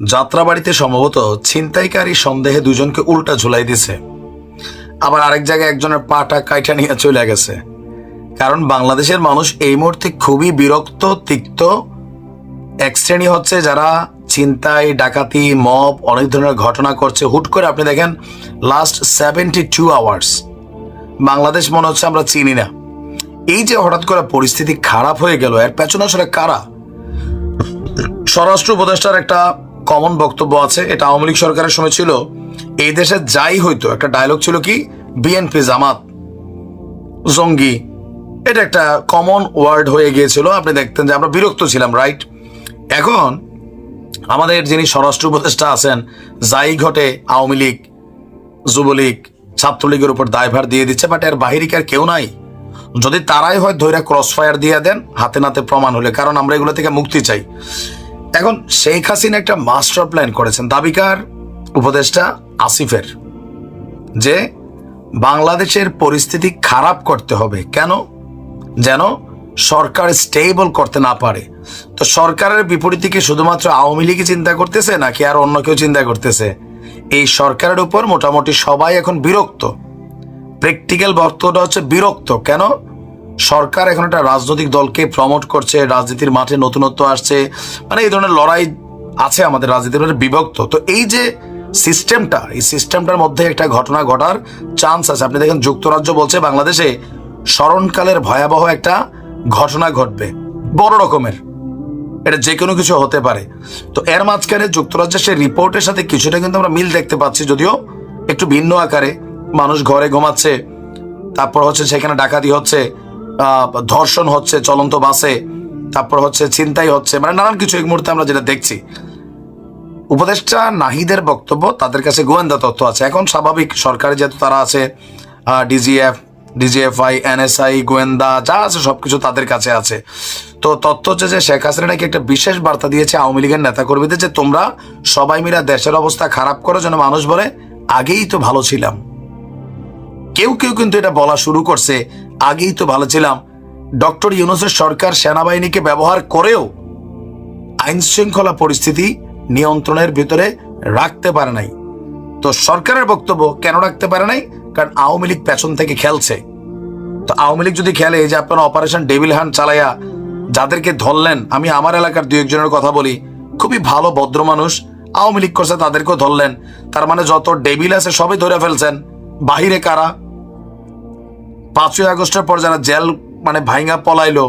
যাত্রাবাড়িতে সম্ভবত ছিনতাইকারী সন্দেহে দুজনকে উল্টা ঝুলাই দিছে। আবার আরেক জায়গায় একজনের পাটা কাইটা নিয়ে চলে গেছে। কারণ বাংলাদেশের মানুষ এই মুহূর্তে খুবই বিরক্ত, তিক্ত। এক শ্রেণি হচ্ছে যারা ছিনতাই, ডাকাতি, মব, অনেক ধরনের ঘটনা করছে। হুট করে আপনি দেখেন last seventy two hours Bangladesh মনে হচ্ছে আমরা চিনি না। এই যে হঠাৎ করে পরিস্থিতি খারাপ হয়ে গেল, এর পেছনে আসলে কারা? স্বরাষ্ট্র উপদেষ্টার একটা কমন বক্তব্য আছে, এটা আওয়ামী লীগ সরকারের সময় ছিল। এই দেশে যাই হইতো, একটা ডায়লগ ছিল কি? বিএনপি জামাত, জঙ্গি, এটা একটা কমন ওয়ার্ড হয়ে গিয়েছিল। আপনি দেখতেন যে আমরা বিরক্ত ছিলাম রাইট এখন আমাদের যিনি স্বরাষ্ট্র উপদেষ্টা আছেন, যাই ঘটে আওয়ামী লীগ, যুবলীগ, ছাত্রলীগের উপর দায়ভার দিয়ে দিচ্ছে বাট এর বাহিরে কি আর কেউ নাই? যদি তারাই হয়, ধৈর্য ক্রস ফায়ার দিয়ে দেন, হাতে নাতে প্রমাণ হলে, কারণ আমরা এগুলো থেকে মুক্তি চাই। এখন শেখ হাসিনা একটা মাস্টার প্ল্যান করেছেন। দাবিকার উপদেষ্টা আসিফের, যে বাংলাদেশের পরিস্থিতি খারাপ করতে হবে। কেন? যেন সরকার স্টেবল করতে না পারে। তো সরকারের বিপরীতে কি শুধুমাত্র আওয়ামী লীগই চিন্তা করতেছে, নাকি আর অন্য কেউ চিন্তা করতেছে? এই সরকারের উপর মোটামুটি সবাই এখন বিরক্ত। প্র্যাকটিক্যাল বক্তব্যটা হচ্ছে বিরক্ত। কেন? সরকার এখন একটা রাজনৈতিক দলকে প্রমোট করছে, রাজনীতির মাঠে নতুনত্ব আসছে মানে এই ধরনের লড়াই আছে আমাদের রাজনীতির মধ্যে বিভক্ত। তো এই যে সিস্টেমটা এই সিস্টেমটার মধ্যে একটা ঘটনা ঘটার চান্স আছে। আপনি দেখেন যুক্তরাজ্য বলছে বাংলাদেশে স্মরণকালের ভয়াবহ একটা ঘটনা ঘটবে, বড় রকমের। এটা যে কোনো কিছু হতে পারে। তো এর মাঝখানে যুক্তরাজ্যের সেই রিপোর্টের সাথে কিছুটা কিন্তু আমরা মিল দেখতে পাচ্ছি, যদিও একটু ভিন্ন আকারে। মানুষ ঘরে ঘুমাচ্ছে, তারপর হচ্ছে সেখানে ডাকাতি হচ্ছে ধর্ষণ হচ্ছে, চলন্ত বাসে, তারপর হচ্ছে চিন্তাই হচ্ছে মানে নানান কিছু এই মুহূর্তে আমরা যেটা দেখছি। উপদেষ্টা নাহিদের বক্তব্য, তাদের কাছে গোয়েন্দা তথ্য আছে। এখন স্বাভাবিক, সরকারি যেহেতু তারা আছে ডিজিএফ, ডিজিএফআই, এনএসআই, গোয়েন্দা, যা আছে সবকিছু তাদের কাছে আছে। তো তথ্য হচ্ছে যে শেখ হাসিনা নাকি একটা বিশেষ বার্তা দিয়েছে আওয়ামী লীগের নেতাকর্মীদের যে তোমরা সবাই মিলে দেশের অবস্থা খারাপ করো, যেন মানুষ বলে, আগেই তো ভালো ছিলাম। কেউ কেউ কিন্তু এটা বলা শুরু করছে, আগেই তো ভালো ছিলাম। ডক্টর ইউনুসের সরকার সেনাবাহিনীকে ব্যবহার করেও আইন শৃঙ্খলা পরিস্থিতি নিয়ন্ত্রণের ভিতরে রাখতে পারে নাই। তো সরকারের বক্তব্য কেন রাখতে পারে নাই? কারণ আওয়ামী লীগ পেছন থেকে খেলছে। তো আওয়ামী লীগ যদি খেলে যে আপনারা অপারেশন ডেভিল হান্ট চালাইয়া যাদেরকে ধরলেন, আমি আমার এলাকার দু একজনের কথা বলি, খুবই ভালো, ভদ্র মানুষ, আওয়ামী লীগ করছে তাদেরকেও ধরলেন। তার মানে যত ডেভিল আছে সবই ধরে ফেলছেন। বাহিরে কারা? পাঁচই আগস্টের পর যারা জেল মানে ভাইঙ্গা পলাইলো,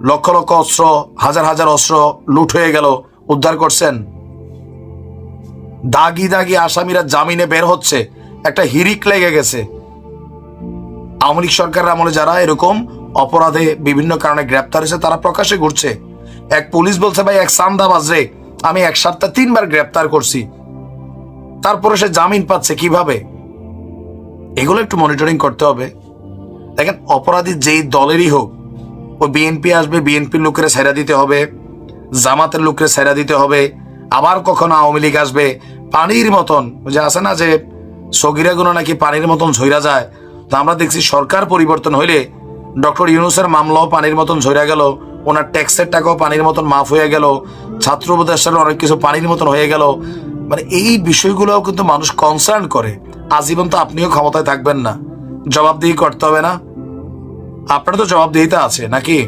লক্ষ লক্ষ অস্ত্র, হাজার হাজার অস্ত্র লুট হয়ে গেল, উদ্ধার করছেন। দাগি দাগি আসামিরা জামিনে বের হচ্ছে, একটা হিরিক লেগে গেছে। আওয়ামী লীগ সরকারের আমলে যারা এরকম অপরাধে বিভিন্ন কারণে গ্রেপ্তার হয়েছে, তারা প্রকাশে ঘুরছে। এক পুলিশ বলছে, ভাই, এক সান্দাবাজ রে, আমি এক সপ্তাহ তিনবার গ্রেপ্তার করছি। তারপরে সে জামিন পাচ্ছে কীভাবে? এগুলো একটু মনিটরিং করতে হবে। দেখেন, অপরাধী যেই দলেরই হোক, ও বিএনপি আসবে বিএনপির লোকেরা সেরা দিতে হবে, জামাতের লোকেরা সেরা দিতে হবে, আবার কখনো আওয়ামী লীগ আসবে, পানির মতন যে আছে না যে সগিরাগুলো নাকি পানির মতন ঝইরা যায়, তো আমরা দেখছি সরকার পরিবর্তন হইলে ডক্টর ইউনুসের মামলাও পানির মতন ঝইরা গেল, ওনার ট্যাক্সের টাকাও পানির মতন মাফ হয়ে গেল, ছাত্র উপদেষ্টার অনেক কিছু পানির মতন হয়ে গেল মানে এই বিষয়গুলোও কিন্তু মানুষ কনসার্ন করে। আজীবন তো আপনিও ক্ষমতায় থাকবেন না। জবাবদিহি করতে হবে না? আপনার তো জবাবদিহিতা আছে, নাকি?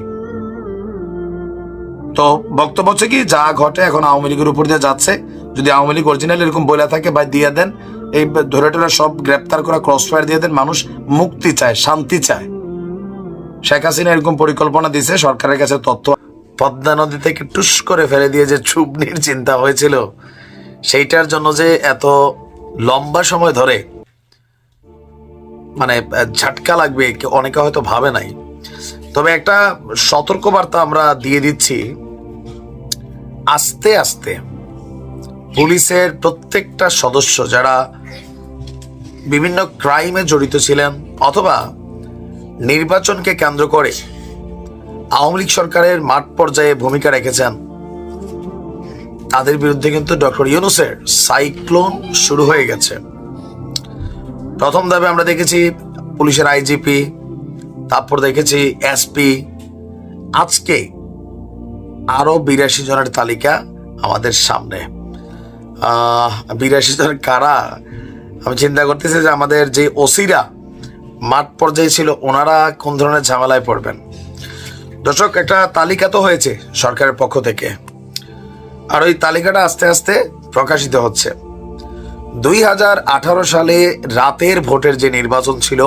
তো বক্তব্য হচ্ছে কি, যা ঘটে এখন আওয়ামী লীগের উপর দিয়ে যাচ্ছে। যদি আওয়ামী লীগ অরিজিনাল এরকম বলে থাকে বা দিয়ে দেন। এই ধরে টরে সব গ্রেপ্তার করা ক্রস ফায়ার দিয়ে দেন, মানুষ মুক্তি চায়, শান্তি চায়। শেখ হাসিনা এরকম পরিকল্পনা দিছে, সরকারের কাছে তথ্য। পদ্মা নদী থেকে টুস করে ফেলে দিয়ে যে চুবনির চিন্তা হয়েছিল, সেইটার জন্য যে এত লম্বা সময় ধরে মানে ঝাটকা লাগবে অনেকে হয়তো ভাবে নাই। তবে একটা সতর্কবার্তা আমরা দিয়ে দিচ্ছি। আস্তে আস্তে পুলিশের প্রত্যেকটা সদস্য যারা বিভিন্ন ক্রাইমে জড়িত ছিলেন অথবা নির্বাচনকে কেন্দ্র করে আওয়ামী লীগ সরকারের মাঠ পর্যায়ে ভূমিকা রেখেছেন, তাদের বিরুদ্ধে কিন্তু ডক্টর ইউনুসের সাইক্লোন শুরু হয়ে গেছে। প্রথম ধাপে আমরা দেখেছি পুলিশের আইজিপি তারপর দেখেছি এসপি আজকে আরও বিরাশি জনের তালিকা আমাদের সামনে। বিরাশি জন কারা? আমি চিন্তা করতেছি যে আমাদের যে ওসিরা মাঠ পর্যায়ে ছিল, ওনারা কোন ধরনের ঝামেলায় পড়বেন? দর্শক, একটা তালিকা তো হয়েছে সরকারের পক্ষ থেকে। আর ওই তালিকাটা আস্তে আস্তে প্রকাশিত হচ্ছে। দুই হাজার আঠারো সালে রাতের ভোটের যে নির্বাচন ছিল,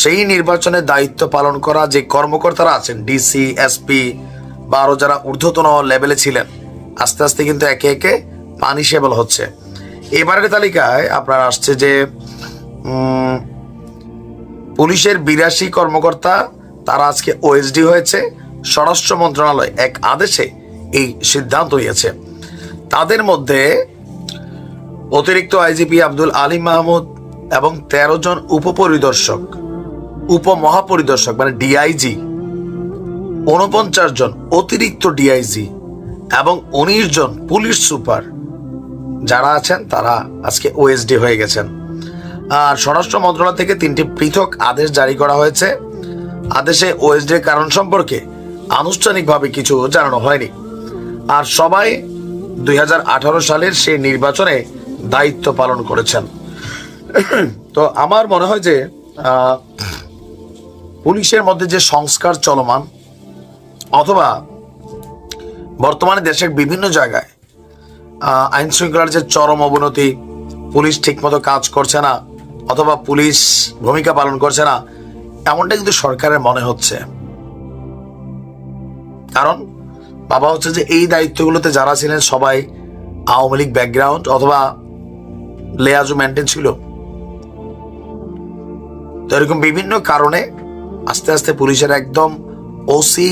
সেই নির্বাচনের দায়িত্ব পালন করা যে কর্মকর্তারা আছেন ডিসি এসপি বা আরও যারা ঊর্ধ্বতন লেভেলে ছিলেন, আস্তে আস্তে কিন্তু একে একে পানিশেবল হচ্ছে। এবারের তালিকায় আপনার আসছে যে পুলিশের বিরাশি কর্মকর্তা, তারা আজকে ওএসডি হয়েছে, স্বরাষ্ট্র মন্ত্রণালয় এক আদেশে এই সিদ্ধান্ত নিয়েছে। তাদের মধ্যে অতিরিক্ত আইজিপি আব্দুল আলী মাহমুদ এবং তেরো জন উপপরিদর্শক, উপমহাপরিদর্শক মানে ডিআইজি উনপঞ্চাশ জন অতিরিক্ত ডিআইজি এবং উনিশ জন পুলিশ সুপার যারা আছেন তারা আজকে ওএসডি হয়ে গেছেন। আর স্বরাষ্ট্র মন্ত্রণালয় থেকে তিনটি পৃথক আদেশ জারি করা হয়েছে। আদেশে ওএসডি এর কারণ সম্পর্কে আনুষ্ঠানিকভাবে কিছু জানানো হয়নি। আর সবাই দুই হাজার আঠারো সালের সেই নির্বাচনে দায়িত্ব পালন করেছেন। তো আমার মনে হয় যে পুলিশের মধ্যে যে সংস্কার চলমান, অথবা বর্তমানে দেশের বিভিন্ন জায়গায় আইন শৃঙ্খলার যে চরম অবনতি, পুলিশ ঠিকমতো কাজ করছে না, অথবা পুলিশ ভূমিকা পালন করছে না, এমনটা কিন্তু সরকারের মনে হচ্ছে। কারণ, বাবা হচ্ছে যে এই দায়িত্বগুলোতে যারা ছিলেন সবাই আওয়ামী লীগ ব্যাকগ্রাউন্ড অথবা লেয়াজু মেনটেন ছিল। তো এরকম বিভিন্ন কারণে আস্তে আস্তে পুলিশের একদম ওসি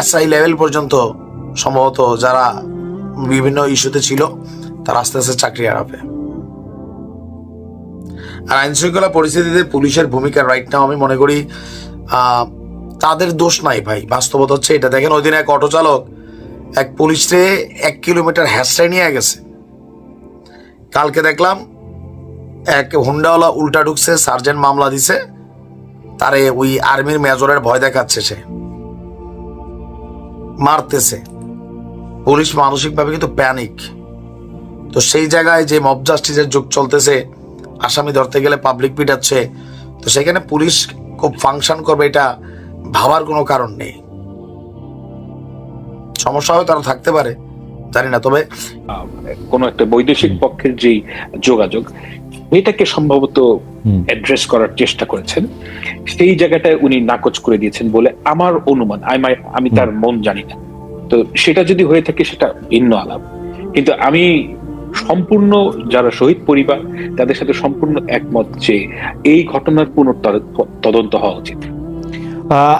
এসআই লেভেল পর্যন্ত সম্ভবত যারা বিভিন্ন ইস্যুতে ছিল, তারা আস্তে আস্তে চাকরি হারাবে। আর আইন শৃঙ্খলা পরিস্থিতিতে পুলিশের ভূমিকা রাইট নাও আমি মনে করি তাদের দোষ নাই ভাই। বাস্তবতা হচ্ছে এটা। দেখেন ওই দিন এক অটো চালক এক পুলিশে এক কিলোমিটার হ্যাসটাই নিয়ে গেছে। কালকে দেখলাম এক হুন্ডাওয়ালা উল্টা ঢুকছে, সার্জেন্ট মামলা দিছে, তারে ওই আর্মির মেজরের ভয় দেখাচ্ছে সে। মারতেছে। পুলিশ মানসিকভাবে কিন্তু প্যানিক তো সেই জায়গায় যে মব জাস্টিসের যুগ চলতেছে, আসামি ধরতে গেলে পাবলিক পিটাচ্ছে, তো সেখানে পুলিশ খুব ফাংশন করবে এটা ভাবার কোনো কারণ নেই। সমস্যা হয়তো তারা থাকতে পারে। জানি না তবে কোনো একটা বৈদেশিক পক্ষের যেই যোগাযোগ এটাকে সম্ভবত অ্যাড্রেস করার চেষ্টা করেছেন। সেই জায়গাটায় উনি নাকচ করে দিয়েছেন বলে আমার অনুমান। আমি আমি তার মন জানি না। তো সেটা যদি হয়ে থাকে সেটা ভিন্ন আলাপ। কিন্তু আমি সম্পূর্ণ যারা শহীদ পরিবার তাদের সাথে সম্পূর্ণ একমত যে এই ঘটনার পুনঃ তদন্ত হওয়া উচিত।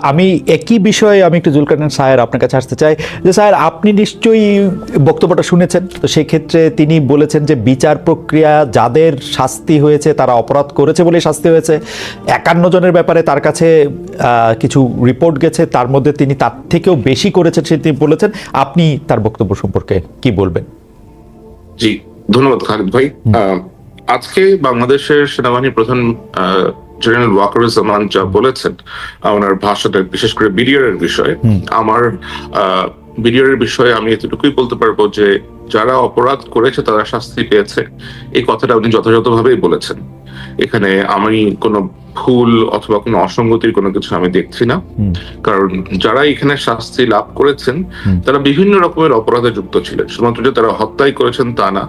আমি একই বিষয়ে আমি একটু জুলকারনান সাহের আপনার কাছে আসতে চাই যে স্যার আপনি নিশ্চয়ই বক্তব্যটা শুনেছেন। তো সেক্ষেত্রে তিনি বলেছেন যে বিচার প্রক্রিয়া যাদের শাস্তি হয়েছে তারা অপরাধ করেছে বলে শাস্তি হয়েছে। একান্ন জনের ব্যাপারে তার কাছে আহ, কিছু রিপোর্ট গেছে তার মধ্যে তিনি তার থেকেও বেশি করেছেন সে তিনি বলেছেন। আপনি তার বক্তব্য সম্পর্কে কি বলবেন? জি ধন্যবাদ খালিদ ভাই। আজকে বাংলাদেশের সেনাবাহিনীর প্রধান জেনারেল ওয়াকারুজ্জামান যা বলেছেন ওনার ভাষাটা বিশেষ করে বিডিআর এর বিষয়ে আমার বিডিআর বিষয়ে আমি এতটুকুই বলতে পারব যে যারা অপরাধ করেছে তারা শাস্তি পেয়েছে। এই কথাটা উনি যথাযথভাবেই বলেছেন। এখানে আমি কোনো ভুল অথবা কোনো অসঙ্গতির কোনো কিছু আমি দেখছি না। কারণ যারা এখানে শাস্তি লাভ করেছেন তারা বিভিন্ন রকমের অপরাধে যুক্ত ছিলেন। শুধুমাত্র যে তারা হত্যাই করেছেন তা না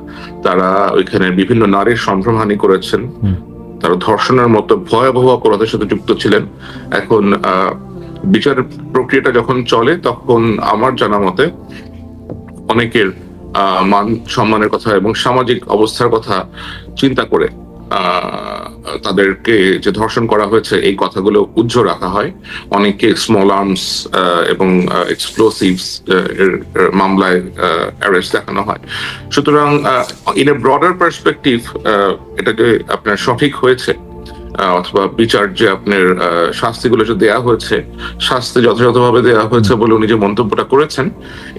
তারা ওইখানে বিভিন্ন নারীর সম্ভ্রমহানি করেছেন। তারা ধর্ষণের মতো ভয়াবহ অপরাধের সাথে যুক্ত ছিলেন। এখন বিচার প্রক্রিয়াটা যখন চলে, তখন আমার জানা মতে অনেকের মান সম্মানের কথা এবং সামাজিক অবস্থার কথা চিন্তা করে তাদেরকে যে ধর্ষণ করা হয়েছে এই কথাগুলো উজ্জ্ব রাখা হয়। অনেকে স্মল আর্মস এবং এক্সপ্লোসিভস এর মামলায় অ্যারেস্ট দেখানো হয়। সুতরাং ইন এ ব্রডার পার্সপেক্টিভ এটা যে আপনার সঠিক হয়েছে অথবা বিচার যে আপনার শাস্তিগুলো যে দেয়া হয়েছে শাস্তি যথাযথভাবে দেওয়া হয়েছে বলে উনি যে মন্তব্যটা করেছেন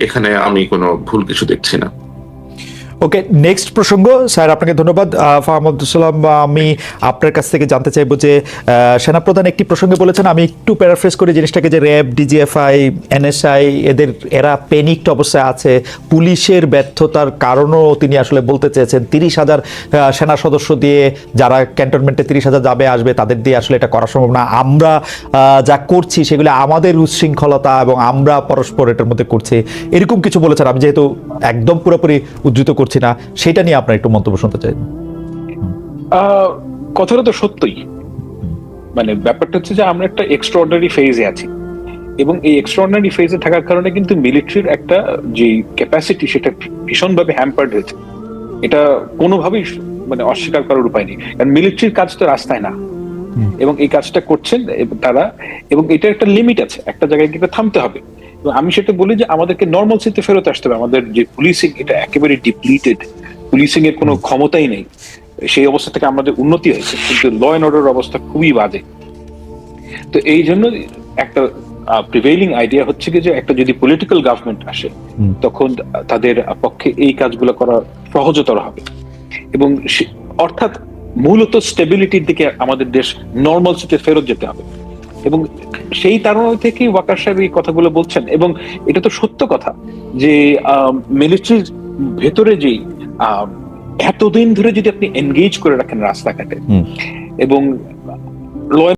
এখানে আমি কোনো ভুল কিছু দেখছি না। ওকে নেক্সট প্রসঙ্গ, স্যার, আপনাকে ধন্যবাদ। ফাহাম আব্দুল আমি আপনার কাছ থেকে জানতে চাইব যে সেনাপ্রধান একটি প্রসঙ্গে বলেছেন, আমি একটু প্যারাফ্রেস করি, জিনিসটাকে যে র্যাব, ডিজিএফআই, এনএসআই, এদের, এরা পেনিকড অবস্থায় আছে। পুলিশের ব্যর্থতার কারণও তিনি আসলে বলতে চেয়েছেন। তিরিশ হাজার সেনা সদস্য দিয়ে যারা ক্যান্টনমেন্টে তিরিশ হাজার যাবে, আসবে, তাদের দিয়ে আসলে এটা করা সম্ভব না। আমরা যা করছি, সেগুলো আমাদের উচ্ছৃঙ্খলতা এবং আমরা পরস্পর এটার মধ্যে করছি। এরকম কিছু বলেছেন। আমি যেহেতু একদম পুরোপুরি উদ্ধৃত করছি না সেটা নিয়ে আপনার একটু মন্তব্য শুনতে চাই। কথাটা তো সত্যই। মানে ব্যাপারটা হচ্ছে যে আমরা একটা এক্সট্রাঅর্ডিনারি ফেজে আছি। এবং এই এক্সট্রাঅর্ডিনারি ফেজে থাকার কারণে কিন্তু মিলিটারির একটা যে ক্যাপাসিটি সেটা ভীষণভাবে হ্যাম্পার্ড হয়েছে। এটা কোনোভাবেই মানে অস্বীকার করার উপায় নেই। কারণ মিলিটারির কাজ তো রাস্তায় না। এবং এই কাজটা করছেন তারা। এবং এটা একটা লিমিট আছে। একটা জায়গায় গিয়ে থামতে হবে। আমি সেটা বলি যে আমাদেরকে নর্মাল সিতে ফেরত আসতে হবে। আমাদের যে পুলিশিং এটা একেবারে ডিপ্লিটেড পুলিশিং এর কোনো ক্ষমতাই নেই। সেই অবস্থা থেকে আমাদের উন্নতি হয়েছে কিন্তু ল অ্যান্ড অর্ডার অবস্থা খুবই বাজে। তো এই জন্য একটা প্রিভেইলিং আইডিয়া হচ্ছে কি যে একটা যদি পলিটিক্যাল গভর্নমেন্ট আসে তখন তাদের পক্ষে এই কাজগুলো করা সহজতর হবে। এবং অর্থাৎ মূলত স্টেবিলিটির দিকে আমাদের দেশ নর্মাল সিটে ফেরত যেতে হবে। এবং সেই কারণ থেকেই ওয়াকার সাহেব এই কথাগুলো বলছেন। এবং এটা তো সত্য কথা যে মিলিটারির ভেতরে যেই আহ, এতদিন ধরে যদি আপনি এনগেজ করে রাখেন রাস্তাঘাটে এবং